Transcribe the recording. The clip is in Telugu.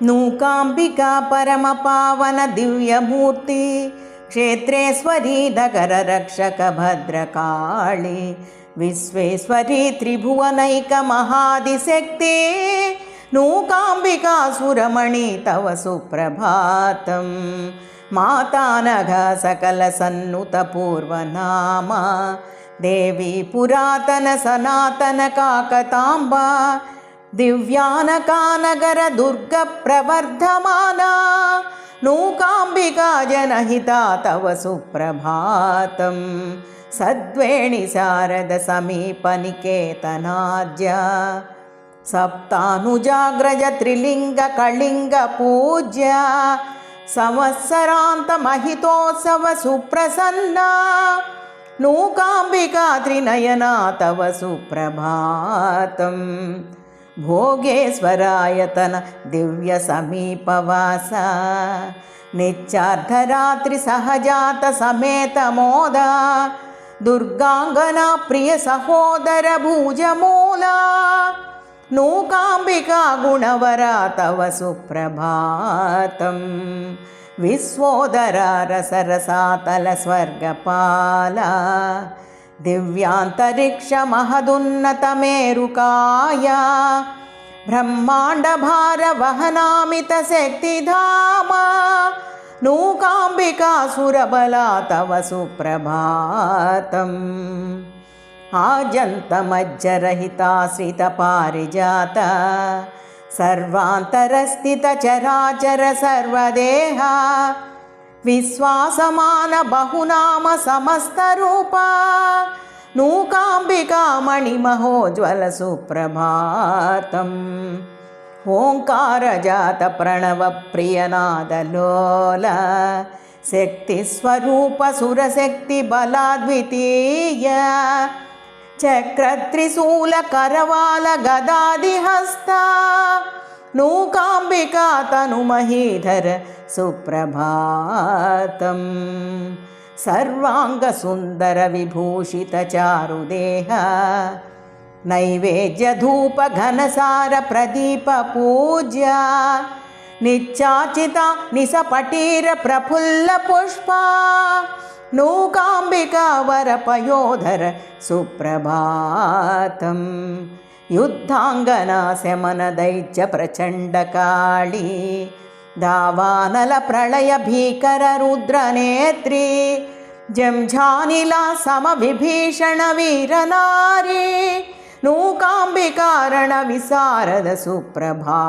నూకాంబికా పరమ పావన దివ్యమూర్తి క్షేత్రేశ్వరీ నగర రక్షక భద్రకాళి విశ్వేశ్వరీ త్రిభువనైక మహాదిశక్తి నూకాంబికా సురమణి తవ సుప్రభాతం మాతానఘ సకల సన్నుత పూర్వనామ దేవి పురాతన సనాతన కాకతాంబా దివ్యానకానగర దుర్గ ప్రవర్ధమానా నూకాంబికా జనహితా తవ సుప్రభాతం సద్వేణి శారద సమీప నికేతనాద్య సప్తానుజాగ్రజ త్రిలింగ కళింగ పూజ్య సంవత్సరాంత మహితోత్సవ సుప్రసన్న నూకాంబికా త్రినయనా తవ సుప్రభాతం భోగేశ్వరాయతన దివ్య సమీపవాస నిత్యార్ధరాత్రి సహజాత సమేత మోద. దుర్గాంగన ప్రియ సహోదర భూజమూల నూకాంబికా గుణవర తవ సుప్రభాతం. విశ్వోదర రసరసాతల స్వర్గపాల. దివ్యాంతరిక్ష మహదున్నత మేరుకాయ బ్రహ్మాండ భార వహనామిత శక్తిధామ నూకాంబికా విశ్వాసమాన బహునామ సమస్త రూప. నూకాంబికామణి మహోజ్వల సుప్రభాతం. ఓంకారజాత ప్రణవ ప్రియనాదలోల శక్తి స్వరూప సురశక్తి బలాద్వితీయ. చక్రత్రిశూల కరవాల గదాది नूकाम्बिका तनुमहीधर सुप्रभातम् सर्वाङ्गसुन्दरविभूषितचारुदेह नैवेद्यधूपघनसार निच्चाचिता निसपटीरप्रफुल्लपुष्पा नूकाम्बिका वरपयोधर सुप्रभातम्। యుద్ధాంగన శమన దైత్య ప్రచండకాళి దావానల ప్రళయ భీకర రుద్రనేత్రి జంఝానిలా సమ విభీషణ వీరనారీ నూకాంబికారణ విశారద సుప్రభా